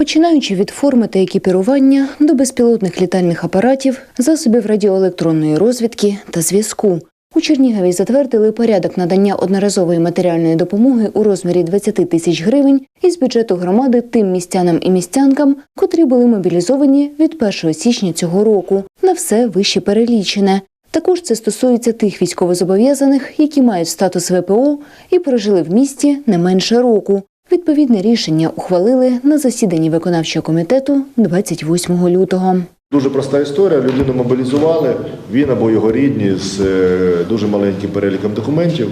Починаючи від форми та екіпірування до безпілотних літальних апаратів, засобів радіоелектронної розвідки та зв'язку. У Чернігові затвердили порядок надання одноразової матеріальної допомоги у розмірі 20 тисяч гривень із бюджету громади тим містянам і містянкам, котрі були мобілізовані від 1 січня цього року. На все вище перелічене. Також це стосується тих військовозобов'язаних, які мають статус ВПО і прожили в місті не менше року. Відповідне рішення ухвалили на засіданні виконавчого комітету 28 лютого. Дуже проста історія. Людину мобілізували. Він або його рідні з е, дуже маленьким переліком документів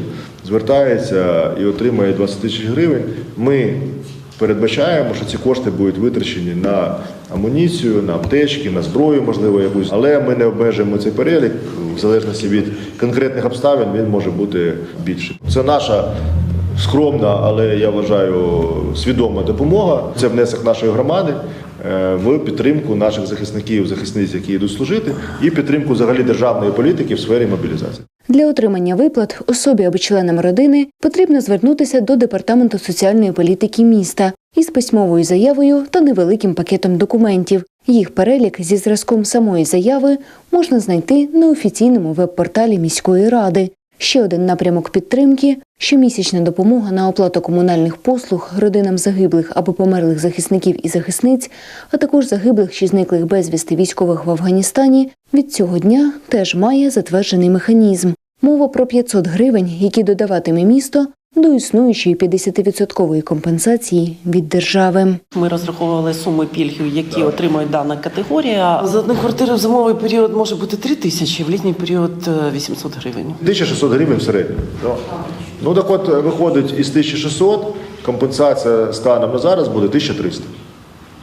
звертається і отримує 20 тисяч гривень. Ми передбачаємо, що ці кошти будуть витрачені на амуніцію, на аптечки, на зброю, можливо, якусь. Але ми не обмежуємо цей перелік. В залежності від конкретних обставин він може бути більший. Це наша скромна, але я вважаю свідома допомога. Це внесок нашої громади е, в підтримку наших захисників, захисниць, які йдуть служити, і підтримку взагалі державної політики в сфері мобілізації. Для отримання виплат особі або членам родини потрібно звернутися до департаменту соціальної політики міста із письмовою заявою та невеликим пакетом документів. Їх перелік зі зразком самої заяви можна знайти на офіційному веб-порталі міської ради. Ще один напрямок підтримки щомісячна допомога на оплату комунальних послуг родинам загиблих або померлих захисників і захисниць, а також загиблих чи зниклих безвісти військових в Афганістані. Від цього дня теж має затверджений механізм. Мова про 500 гривень, які додаватиме місто до існуючої 50% компенсації від держави. Ми розраховували суми пільги, які отримує дана категорія. За одну квартиру в зимовий період може бути 3 тисячі, в літній період е, 800 гривень. 1600 гривень в середньому. Да. Ну так от виходить із 1600, компенсація станом на зараз буде 1300.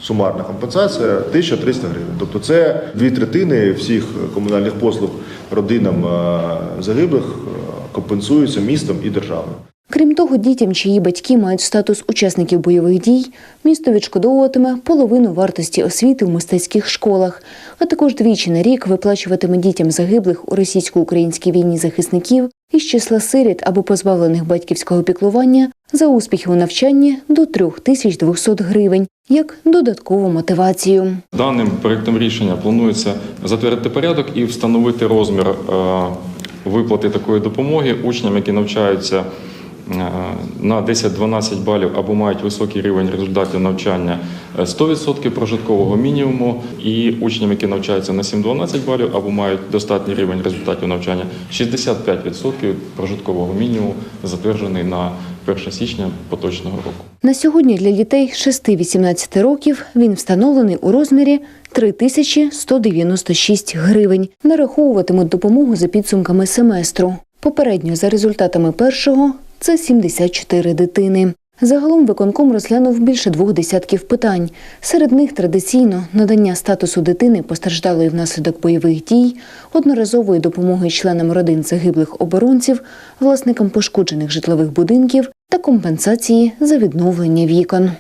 Сумарна компенсація 1300 гривень. Тобто це дві третини всіх комунальних послуг родинам е, загиблих е, компенсуються містом і державою. Крім того, дітям, чиї батьки мають статус учасників бойових дій, місто відшкодовуватиме половину вартості освіти в мистецьких школах, а також двічі на рік виплачуватиме дітям загиблих у російсько-українській війні захисників із числа сиріт або позбавлених батьківського піклування за успіхи у навчанні до 3200 гривень як додаткову мотивацію. Даним проектом рішення планується затвердити порядок і встановити розмір е, виплати такої допомоги учням, які навчаються на 10-12 балів або мають високий рівень результатів навчання е, 100% прожиткового мінімуму, і учням, які навчаються на 7-12 балів або мають достатній рівень результатів навчання 65% прожиткового мінімуму, затверджений на 1 січня поточного року. На сьогодні для дітей 6-18 років він встановлений у розмірі 3196 гривень. Нараховуватимуть допомогу за підсумками семестру. Попередньо за результатами першого це 74 дитини. Загалом виконком розглянув більше двох десятків питань. Серед них традиційно надання статусу дитини, постраждалої внаслідок бойових дій, одноразової допомоги членам родин загиблих оборонців, власникам пошкоджених житлових будинків та компенсації за відновлення вікон.